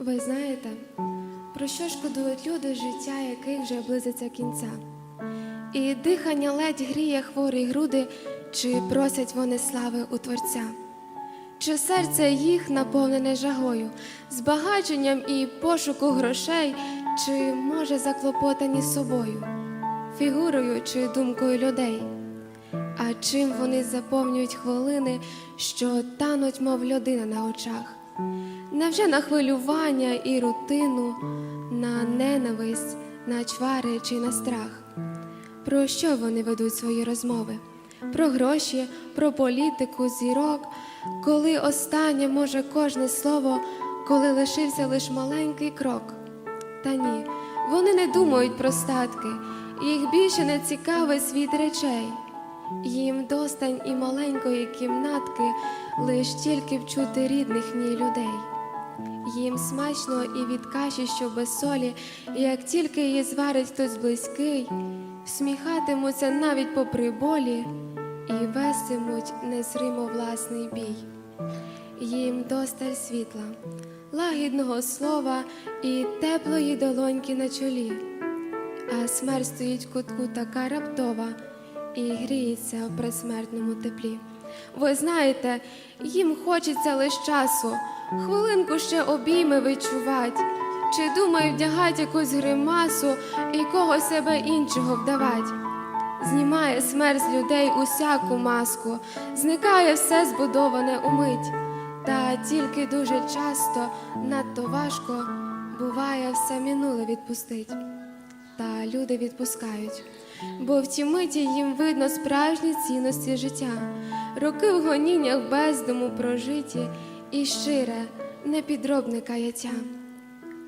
Ви знаєте, про що шкодують люди, життя яких вже близиться кінця? І дихання ледь гріє хворі груди, чи просять вони слави у Творця? Чи серце їх наповнене жагою, збагаченням і пошуку грошей, чи може заклопотані собою, фігурою чи думкою людей? А чим вони заповнюють хвилини, що тануть, мов людина на очах? Невже на хвилювання і рутину, на ненависть, на чвари чи на страх? Про що вони ведуть свої розмови? Про гроші, про політику, зірок, коли останнє може кожне слово, коли лишився лиш маленький крок. Та ні, вони не думають про статки, їх більше не цікавий світ речей. Їм достань і маленької кімнатки, лиш тільки вчути рідних в ній людей. Їм смачно і від каші, що без солі, і як тільки її зварить хтось близький, сміхатимуться навіть попри болі і вестимуть незримо власний бій. Їм досталь світла, лагідного слова і теплої долоньки на чолі, а смерть стоїть в кутку така раптова і гріється в присмертному теплі. Ви знаєте, їм хочеться лиш часу, хвилинку ще обійми відчувать, чи думають вдягать якусь гримасу і когось себе іншого вдавать. Знімає смерть з людей усяку маску, зникає все збудоване умить, та тільки дуже часто, надто важко, буває все минуле відпустить. Та люди відпускають, бо в ті миті їм видно справжні цінності життя, роки в гоніннях бездому прожиті і щире, непідробне каяття.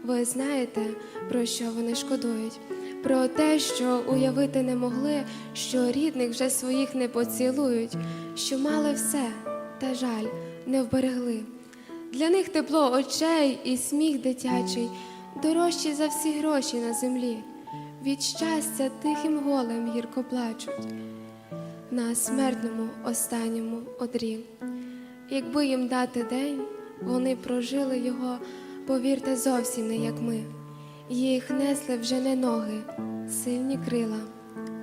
Ви знаєте, про що вони шкодують? Про те, що уявити не могли, що рідних вже своїх не поцілують, що мали все, та жаль, не вберегли. Для них тепло очей і сміх дитячий дорожчі за всі гроші на землі. Від щастя тихим голем гірко плачуть на смертному останньому одрі. Якби їм дати день, вони прожили його, повірте, зовсім не як ми. Їх несли вже не ноги, сильні крила,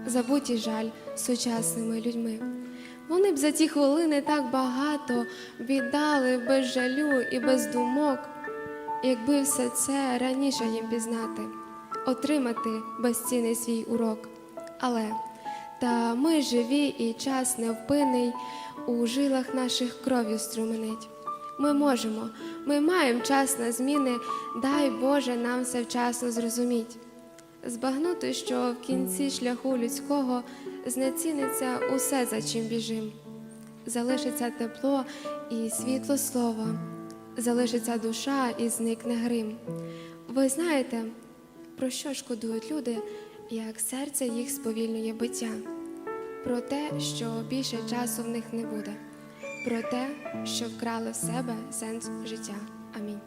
забуті жаль сучасними людьми. Вони б за ті хвилини так багато віддали без жалю і без думок, якби все це раніше їм пізнати, отримати безцінний свій урок. Але та ми живі і час невпинний у жилах наших кров'ю струменить. Ми можемо, ми маємо час на зміни, дай Боже нам все вчасно зрозуміть. Збагнути, що в кінці шляху людського знеціниться усе, за чим біжим. Залишиться тепло і світло слова, залишиться душа і зникне грим. Ви знаєте, про що шкодують люди, як серце їх сповільнює биття? Про те, що більше часу в них не буде, про те, що вкрали в себе сенс життя. Амінь.